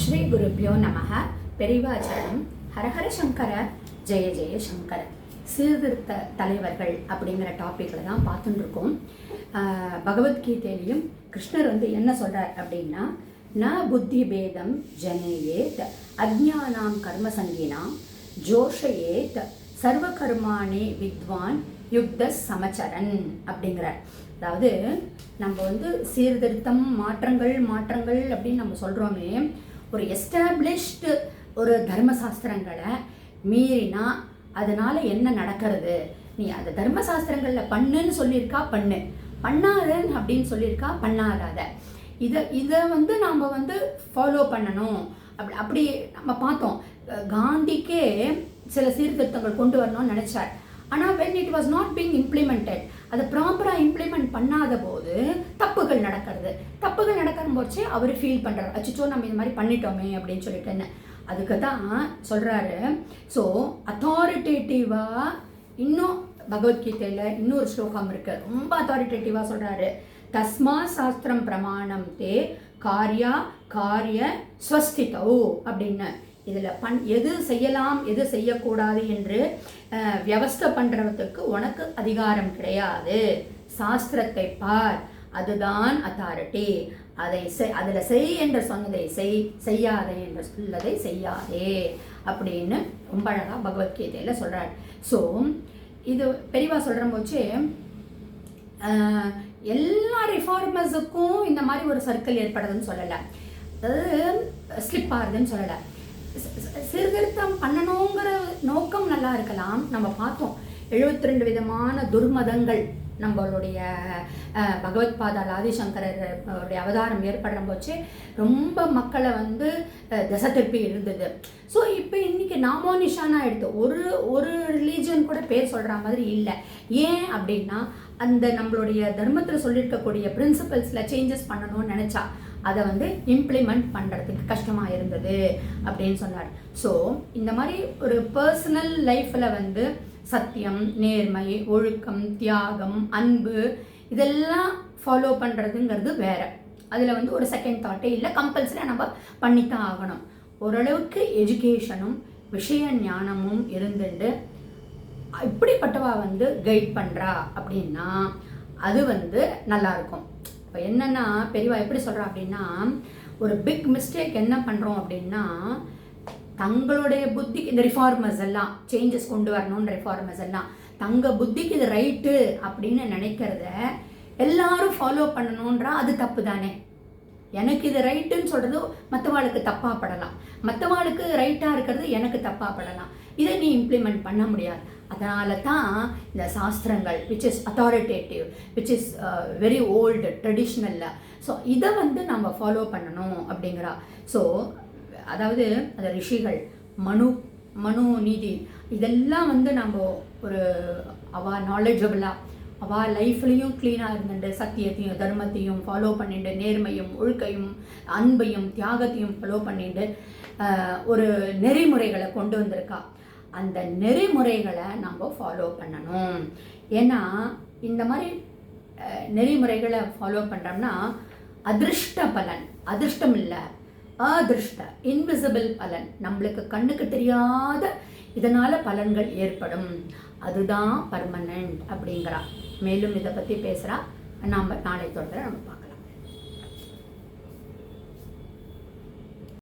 ஸ்ரீ குருப்பியோ நமக பெரிவாச்சரணம். ஹரஹர சங்கர. ஜெய ஜெய சங்கர. சீர்திருத்த தலைவர்கள் அப்படிங்கிற டாப்பிக்கில் தான் பார்த்துட்டு இருக்கோம் பகவத்கீதையிலையும் கிருஷ்ணர் வந்து என்ன சொல்கிறார் அப்படின்னா ந புத்தி பேதம் ஜனேயேத். அஜ்ஞானாம் கர்ம சங்கீனாம். ஜோஷயேத். சர்வ கர்மானே வித்வான் யுக்த சமச்சரன். அப்படிங்கிறார். அதாவது நம்ம வந்து சீர்திருத்தம் மாற்றங்கள் மாற்றங்கள் அப்படின்னு நம்ம சொல்கிறோமே ஒரு எஸ்டாப்ளிஷ்டு ஒரு தர்மசாஸ்திரங்களை மீறினா அதனால் என்ன நடக்கிறது? நீ அந்த தர்மசாஸ்திரங்களில் பண்ணுன்னு சொல்லியிருக்கா? பண்ணு. பண்ணாதன்னு அப்படின்னு சொல்லியிருக்கா? பண்ணாதாத. இதை இதை வந்து நாம் வந்து ஃபாலோ பண்ணணும். அப்படி அப்படி நம்ம பார்த்தோம். காந்திக்கே சில சீர்திருத்தங்கள் கொண்டு வரணும்னு நினச்சார். ஆனால் when it was not being implemented அதை ப்ராப்பராக இம்ப்ளிமெண்ட் பண்ணாத போது தப்புகள் நடக்கிறது. தப்புகள் நடக்கிற போச்சு அவர் ஃபீல் பண்ணுறாரு அச்சோ நம்ம இந்த மாதிரி பண்ணிட்டோமே அப்படின்னு சொல்லிட்டு அதுக்கு தான் சொல்கிறாரு ஸோ அத்தாரிட்டேட்டிவாக இன்னும் பகவத்கீதையில் இன்னொரு ஸ்லோகம் இருக்குது ரொம்ப அத்தாரிட்டேட்டிவாக சொல்கிறாரு தஸ்மா சாஸ்திரம் பிரமாணம் தே காரியா காரிய ஸ்வஸ்திதோ அப்படின்னு. இதில் பண் எது செய்யலாம் எது செய்யக்கூடாது என்று வியவஸ்தை பண்ணுறதுக்கு உனக்கு அதிகாரம் கிடையாது. சாஸ்திரத்தை பார். அதுதான் அத்தாரிட்டி அதை செய் அதில் செய் என்று சொன்னதை செய் செய்யாதே என்று சொல்லதை செய்யாதே. அப்படின்னு ரொம்ப அழகாக பகவத்கீதையில் சொல்கிறார் ஸோ இது பெரியவா சொல்கிற போச்சு எல்லா ரிஃபார்மர்ஸுக்கும் இந்த மாதிரி ஒரு சர்க்கிள் ஏற்படுதுன்னு சொல்லலை. அதாவது ஸ்லிப் ஆகுதுன்னு சொல்லலை. சீர்திருத்தம் பண்ணணுங்கிற நோக்கம் நல்லா இருக்கலாம். நம்ம பார்த்தோம். 72 ரெண்டு விதமான துர்மதங்கள் நம்மளுடைய பகவத்பாதா பகவத் பாதால் ஆதிசங்கரர் அவருடைய அவதாரம் ஏற்படுற போச்சு. ரொம்ப மக்களை வந்து திசை திருப்பி இருந்தது. ஸோ இப்போ இன்னைக்கு நாமோ நிஷானாக எடுத்து ஒரு ஒரு ரிலீஜன் கூட பேர் சொல்கிற மாதிரி இல்லை. ஏன் அப்படின்னா அந்த நம்மளுடைய தர்மத்தில் சொல்லியிருக்கக்கூடிய பிரின்சிபல்ஸில் சேஞ்சஸ் பண்ணணும்னு நினச்சா. அதை வந்து இம்ப்ளிமெண்ட் பண்ணுறதுக்கு கஷ்டமாக இருந்தது அப்படின்னு சொன்னார். ஸோ இந்த மாதிரி ஒரு பர்சனல் லைஃப்பில் வந்து சத்தியம் நேர்மை ஒழுக்கம் தியாகம் அன்பு இதெல்லாம் ஃபாலோ பண்ணுறதுங்கிறது வேற. அதில் வந்து ஒரு செகண்ட் தாட்டே இல்லை கம்பல்சரியாக நம்ம பண்ணித்தான் ஆகணும். ஓரளவுக்கு எஜுகேஷனும் விஷய ஞானமும் இருந்துட்டு இப்படிப்பட்டவா வந்து கைட் பண்ணுறா அப்படின்னா அது வந்து நல்லா இருக்கும். இப்போ என்னென்னா பெரியவா எப்படி சொல்கிறா அப்படின்னா ஒரு பிக் மிஸ்டேக் என்ன பண்ணுறோம் அப்படின்னா தங்களுடைய புத்திக்கு இந்த ரிஃபார்மர்ஸ் எல்லாம் சேஞ்சஸ் கொண்டு வரணும்னு ரிஃபார்மர்ஸ் எல்லாம் தங்க புத்திக்கு இது ரைட்டு அப்படின்னு நினைக்கிறத எல்லாரும் ஃபாலோ பண்ணணுன்றா அது தப்பு தானே எனக்கு இது ரைட்டுன்னு சொல்கிறது மற்றவாளுக்கு தப்பாக படலாம் மற்றவாளுக்கு ரைட்டாக இருக்கிறது எனக்கு தப்பாக படலாம் இதை நீ இம்ப்ளிமெண்ட் பண்ண முடியாது. அதனால தான் இந்த சாஸ்திரங்கள் which is authoritative which is very old ட்ரெடிஷ்னலில் so இதை வந்து நம்ம ஃபாலோ பண்ணணும் அப்படிங்கிறா. ஸோ அதாவது அந்த ரிஷிகள் மனு மனு நீதி இதெல்லாம் வந்து நம்ம ஒரு அவ நாலேஜபிளாக அவள் லைஃப்லேயும் க்ளீனாக இருந்துட்டு சத்தியத்தையும் தர்மத்தையும் ஃபாலோ பண்ணிட்டு நேர்மையும் ஒழுக்கையும் அன்பையும் தியாகத்தையும் ஃபாலோ பண்ணிட்டு ஒரு நெறிமுறைகளை கொண்டு வந்திருக்கா. அந்த நெறிமுறைகளை நம்ம ஃபாலோ பண்ணணும். ஏன்னா இந்த மாதிரி நெறிமுறைகளை ஃபாலோ பண்ணுறோம்னா அதிர்ஷ்ட பலன் அதிர்ஷ்டம் இல்லை அதிர்ஷ்ட இன்விசிபிள் பலன். நம்மளுக்கு கண்ணுக்கு தெரியாத இதனால் பலன்கள் ஏற்படும். அதுதான் பர்மனண்ட் அப்படிங்கிறா. மேலும் இதை பற்றி பேசுகிறா நாம் நாளை தொடர நம்ம பார்க்கலாம்.